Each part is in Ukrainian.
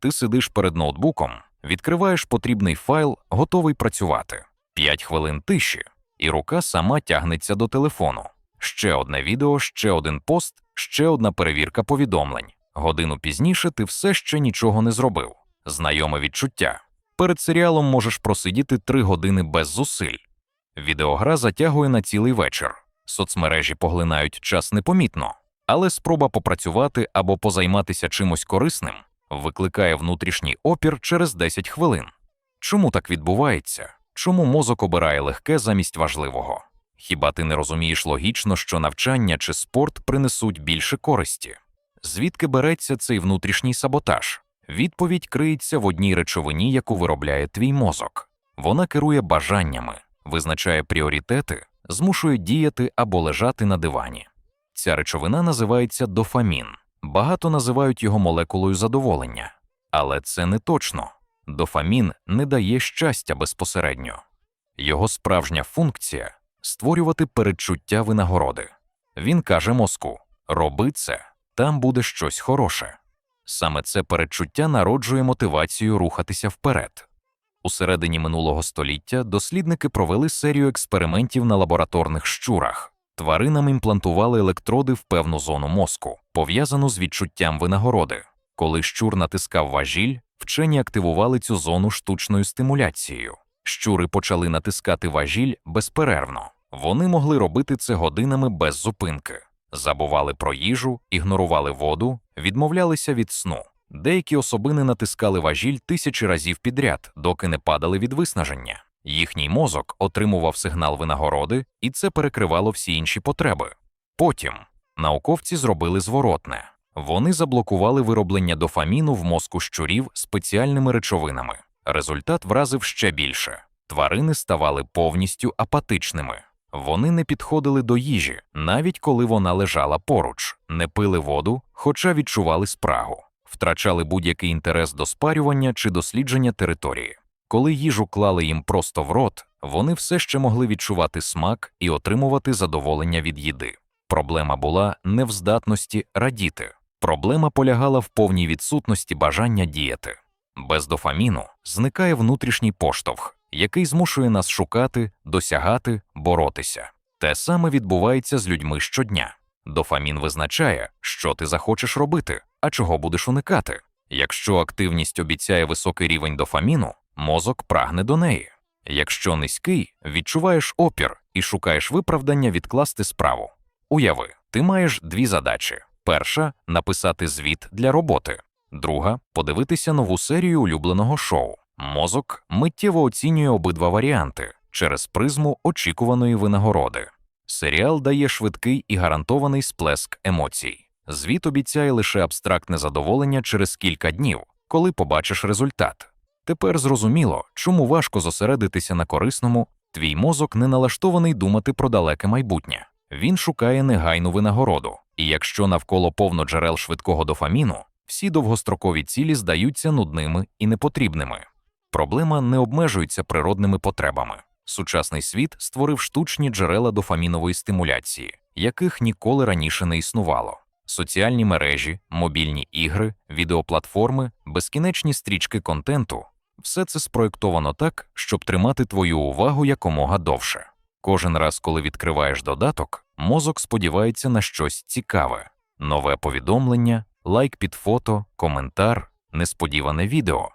Ти сидиш перед ноутбуком, відкриваєш потрібний файл, готовий працювати. П'ять хвилин тиші, і рука сама тягнеться до телефону. Ще одне відео, ще один пост, ще одна перевірка повідомлень. Годину пізніше ти все ще нічого не зробив. Знайоме відчуття. Перед серіалом можеш просидіти три години без зусиль. Відеогра затягує на цілий вечір. Соцмережі поглинають час непомітно, але спроба попрацювати або позайматися чимось корисним викликає внутрішній опір через 10 хвилин. Чому так відбувається? Чому мозок обирає легке замість важливого? Хіба ти не розумієш логічно, що навчання чи спорт принесуть більше користі? Звідки береться цей внутрішній саботаж? Відповідь криється в одній речовині, яку виробляє твій мозок. Вона керує бажаннями, визначає пріоритети, змушує діяти або лежати на дивані. Ця речовина називається дофамін. Багато називають його молекулою задоволення, але це не точно. Дофамін не дає щастя безпосередньо. Його справжня функція створювати передчуття винагороди. Він каже мозку: роби це, там буде щось хороше. Саме це передчуття народжує мотивацію рухатися вперед. У середині минулого століття дослідники провели серію експериментів на лабораторних щурах. Тваринам імплантували електроди в певну зону мозку, пов'язану з відчуттям винагороди. Коли щур натискав важіль, вчені активували цю зону штучною стимуляцією. Щури почали натискати важіль безперервно. Вони могли робити це годинами без зупинки, забували про їжу, ігнорували воду, відмовлялися від сну. Деякі особини натискали важіль тисячі разів підряд, доки не падали від виснаження. Їхній мозок отримував сигнал винагороди, і це перекривало всі інші потреби. Потім науковці зробили зворотне вони заблокували вироблення дофаміну в мозку щурів спеціальними речовинами. Результат вразив ще більше тварини ставали повністю апатичними. Вони не підходили до їжі, навіть коли вона лежала поруч, не пили воду, хоча відчували спрагу, втрачали будь-який інтерес до спарювання чи дослідження території. Коли їжу клали їм просто в рот, вони все ще могли відчувати смак і отримувати задоволення від їди. Проблема була не в здатності радіти, проблема полягала в повній відсутності бажання діяти. Без дофаміну зникає внутрішній поштовх, який змушує нас шукати, досягати, боротися. Те саме відбувається з людьми щодня. Дофамін визначає, що ти захочеш робити, а чого будеш уникати. Якщо активність обіцяє високий рівень дофаміну, мозок прагне до неї. Якщо низький, відчуваєш опір і шукаєш виправдання відкласти справу. Уяви, ти маєш дві задачі: перша написати звіт для роботи, друга подивитися нову серію улюбленого шоу. Мозок миттєво оцінює обидва варіанти через призму очікуваної винагороди. Серіал дає швидкий і гарантований сплеск емоцій. Звіт обіцяє лише абстрактне задоволення через кілька днів, коли побачиш результат. Тепер зрозуміло, чому важко зосередитися на корисному, твій мозок не налаштований думати про далеке майбутнє. Він шукає негайну винагороду, і якщо навколо повно джерел швидкого дофаміну, всі довгострокові цілі здаються нудними і непотрібними. Проблема не обмежується природними потребами. Сучасний світ створив штучні джерела дофамінової стимуляції, яких ніколи раніше не існувало. Соціальні мережі, мобільні ігри, відеоплатформи, безкінечні стрічки контенту все це спроєктовано так, щоб тримати твою увагу якомога довше. Кожен раз, коли відкриваєш додаток, мозок сподівається на щось цікаве, нове повідомлення, лайк під фото, коментар, несподіване відео.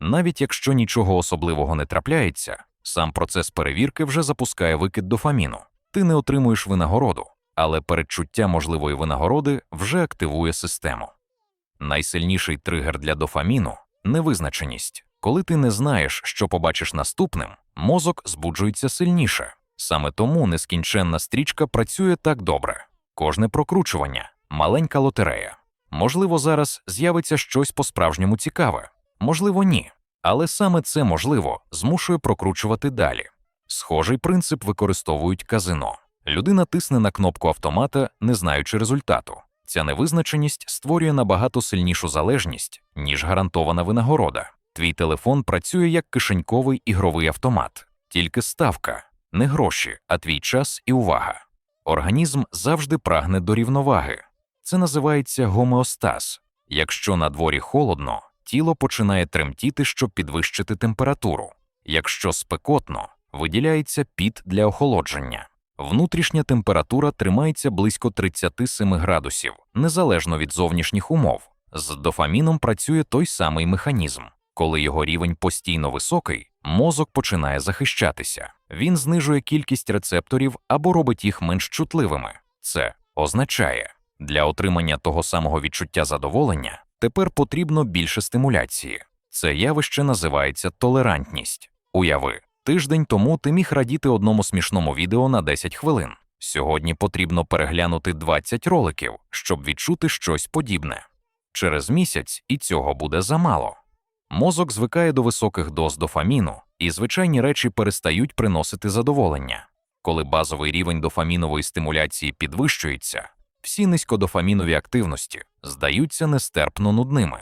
Навіть якщо нічого особливого не трапляється, сам процес перевірки вже запускає викид дофаміну. Ти не отримуєш винагороду, але передчуття можливої винагороди вже активує систему. Найсильніший тригер для дофаміну невизначеність. Коли ти не знаєш, що побачиш наступним, мозок збуджується сильніше. Саме тому нескінченна стрічка працює так добре. Кожне прокручування, маленька лотерея. Можливо, зараз з'явиться щось по-справжньому цікаве, можливо, ні. Але саме це можливо змушує прокручувати далі. Схожий принцип використовують казино. Людина тисне на кнопку автомата, не знаючи результату. Ця невизначеність створює набагато сильнішу залежність, ніж гарантована винагорода. Твій телефон працює як кишеньковий ігровий автомат, тільки ставка, не гроші, а твій час і увага. Організм завжди прагне до рівноваги. Це називається гомеостаз. Якщо на дворі холодно, тіло починає тремтіти, щоб підвищити температуру. Якщо спекотно, виділяється піт для охолодження. Внутрішня температура тримається близько 37 градусів, незалежно від зовнішніх умов. З дофаміном працює той самий механізм. Коли його рівень постійно високий, мозок починає захищатися. Він знижує кількість рецепторів або робить їх менш чутливими. Це означає, для отримання того самого відчуття задоволення тепер потрібно більше стимуляції. Це явище називається толерантність. Уяви, тиждень тому ти міг радіти одному смішному відео на 10 хвилин. Сьогодні потрібно переглянути 20 роликів, щоб відчути щось подібне. Через місяць і цього буде замало. Мозок звикає до високих доз дофаміну, і звичайні речі перестають приносити задоволення. Коли базовий рівень дофамінової стимуляції підвищується, всі низькодофамінові активності здаються нестерпно нудними.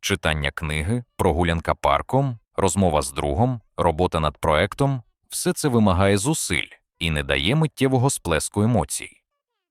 Читання книги, прогулянка парком, розмова з другом, робота над проектом все це вимагає зусиль і не дає миттєвого сплеску емоцій.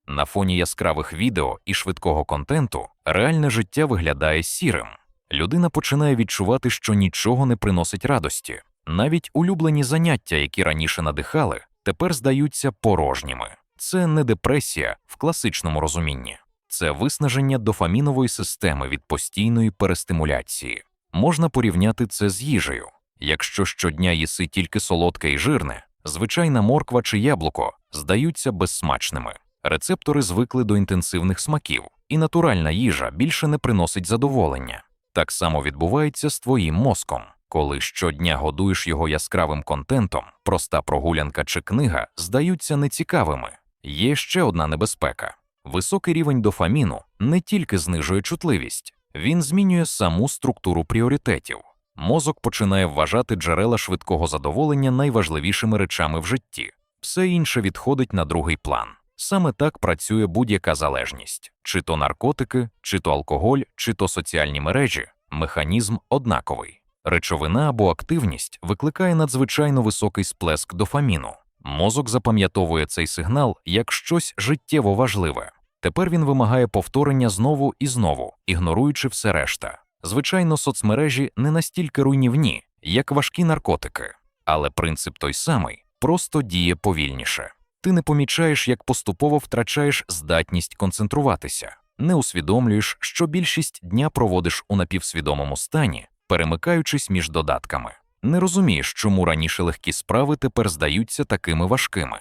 На фоні яскравих відео і швидкого контенту реальне життя виглядає сірим. Людина починає відчувати, що нічого не приносить радості. Навіть улюблені заняття, які раніше надихали, тепер здаються порожніми. Це не депресія в класичному розумінні, це виснаження дофамінової системи від постійної перестимуляції. Можна порівняти це з їжею. Якщо щодня їси тільки солодке і жирне, звичайна морква чи яблуко здаються безсмачними. Рецептори звикли до інтенсивних смаків, і натуральна їжа більше не приносить задоволення. Так само відбувається з твоїм мозком. Коли щодня годуєш його яскравим контентом, проста прогулянка чи книга здаються нецікавими. Є ще одна небезпека: високий рівень дофаміну не тільки знижує чутливість, він змінює саму структуру пріоритетів. Мозок починає вважати джерела швидкого задоволення найважливішими речами в житті, все інше відходить на другий план. Саме так працює будь-яка залежність, чи то наркотики, чи то алкоголь, чи то соціальні мережі, механізм однаковий. Речовина або активність викликає надзвичайно високий сплеск дофаміну. Мозок запам'ятовує цей сигнал як щось життєво важливе. Тепер він вимагає повторення знову і знову, ігноруючи все решта. Звичайно, соцмережі не настільки руйнівні, як важкі наркотики, але принцип той самий просто діє повільніше. Ти не помічаєш, як поступово втрачаєш здатність концентруватися, не усвідомлюєш, що більшість дня проводиш у напівсвідомому стані, перемикаючись між додатками. Не розумієш, чому раніше легкі справи тепер здаються такими важкими.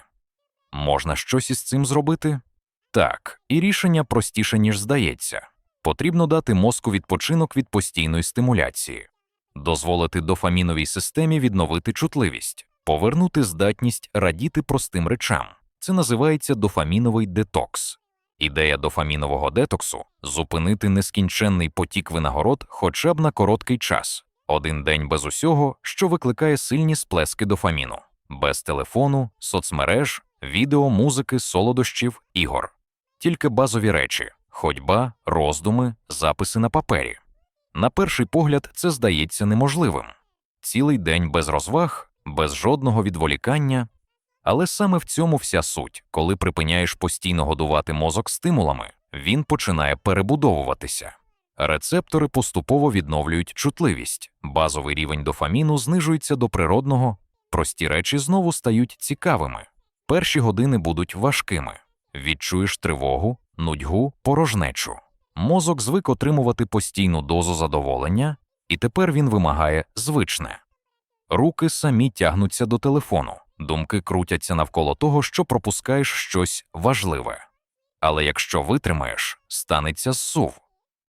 Можна щось із цим зробити? Так, і рішення простіше, ніж здається. Потрібно дати мозку відпочинок від постійної стимуляції, дозволити дофаміновій системі відновити чутливість, повернути здатність радіти простим речам. Це називається дофаміновий детокс. Ідея дофамінового детоксу зупинити нескінченний потік винагород хоча б на короткий час, один день без усього, що викликає сильні сплески дофаміну, без телефону, соцмереж, відео, музики, солодощів, ігор, тільки базові речі ходьба, роздуми, записи на папері. На перший погляд, це здається неможливим цілий день без розваг, без жодного відволікання. Але саме в цьому вся суть, коли припиняєш постійно годувати мозок стимулами, він починає перебудовуватися. Рецептори поступово відновлюють чутливість, базовий рівень дофаміну знижується до природного, прості речі знову стають цікавими. Перші години будуть важкими, відчуєш тривогу, нудьгу, порожнечу. Мозок звик отримувати постійну дозу задоволення, і тепер він вимагає звичне. Руки самі тягнуться до телефону, думки крутяться навколо того, що пропускаєш щось важливе. Але якщо витримаєш, станеться зсув.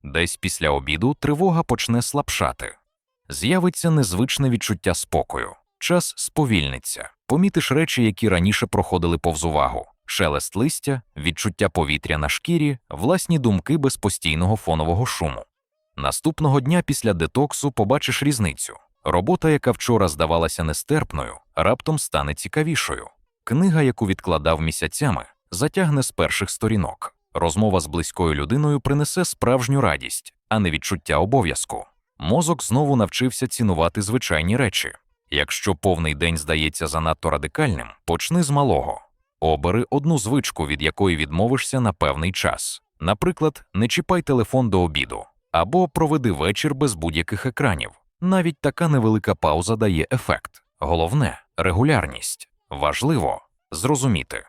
Десь після обіду тривога почне слабшати, з'явиться незвичне відчуття спокою, час сповільниться, помітиш речі, які раніше проходили повз увагу, шелест листя, відчуття повітря на шкірі, власні думки без постійного фонового шуму. Наступного дня після детоксу побачиш різницю. Робота, яка вчора здавалася нестерпною, раптом стане цікавішою. Книга, яку відкладав місяцями, затягне з перших сторінок. Розмова з близькою людиною принесе справжню радість, а не відчуття обов'язку. Мозок знову навчився цінувати звичайні речі. Якщо повний день здається занадто радикальним, почни з малого. Обери одну звичку, від якої відмовишся на певний час. Наприклад, не чіпай телефон до обіду, або проведи вечір без будь-яких екранів. Навіть така невелика пауза дає ефект. Головне регулярність. Важливо зрозуміти.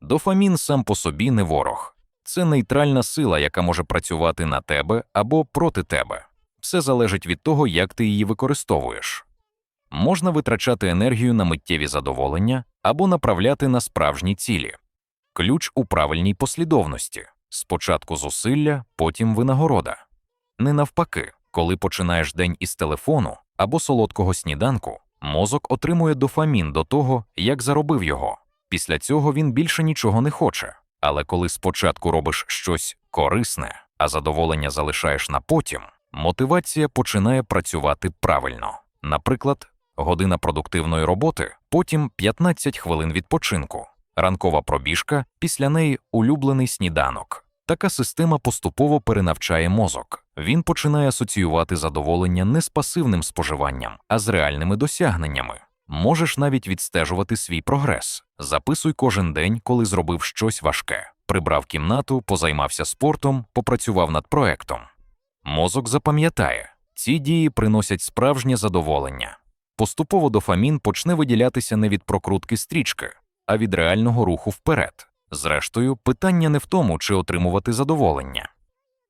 Дофамін сам по собі не ворог. Це нейтральна сила, яка може працювати на тебе або проти тебе. Все залежить від того, як ти її використовуєш. Можна витрачати енергію на миттєві задоволення або направляти на справжні цілі. Ключ у правильній послідовності спочатку зусилля, потім винагорода. Не навпаки, коли починаєш день із телефону або солодкого сніданку, мозок отримує дофамін до того, як заробив його. Після цього він більше нічого не хоче. Але коли спочатку робиш щось корисне, а задоволення залишаєш на потім, мотивація починає працювати правильно. Наприклад, година продуктивної роботи, потім 15 хвилин відпочинку, ранкова пробіжка, після неї улюблений сніданок. Така система поступово перенавчає мозок. Він починає асоціювати задоволення не з пасивним споживанням, а з реальними досягненнями. Можеш навіть відстежувати свій прогрес. Записуй кожен день, коли зробив щось важке, прибрав кімнату, позаймався спортом, попрацював над проектом. Мозок запам'ятає, ці дії приносять справжнє задоволення. Поступово дофамін почне виділятися не від прокрутки стрічки, а від реального руху вперед. Зрештою, питання не в тому, чи отримувати задоволення.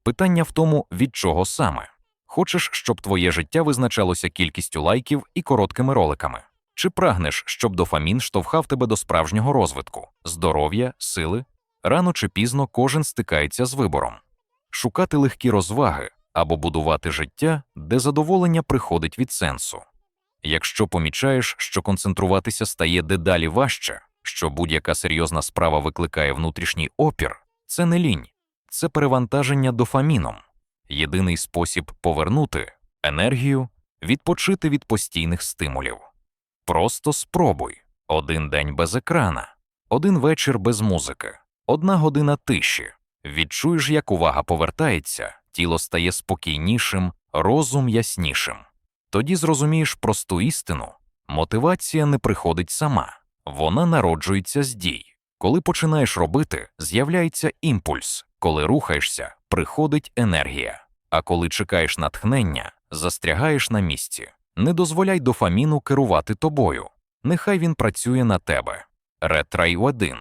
Питання в тому, від чого саме. Хочеш, щоб твоє життя визначалося кількістю лайків і короткими роликами? Чи прагнеш, щоб дофамін штовхав тебе до справжнього розвитку, здоров'я, сили? Рано чи пізно кожен стикається з вибором шукати легкі розваги або будувати життя, де задоволення приходить від сенсу. Якщо помічаєш, що концентруватися стає дедалі важче, що будь-яка серйозна справа викликає внутрішній опір, це не лінь, це перевантаження дофаміном. Єдиний спосіб повернути енергію відпочити від постійних стимулів. Просто спробуй один день без екрана, один вечір без музики, одна година тиші. Відчуєш, як увага повертається, тіло стає спокійнішим, розум яснішим. Тоді зрозумієш просту істину мотивація не приходить сама, вона народжується з дій. Коли починаєш робити, з'являється імпульс, коли рухаєшся, приходить енергія, а коли чекаєш натхнення, застрягаєш на місці. Не дозволяй дофаміну керувати тобою. Нехай він працює на тебе. Ретрай 1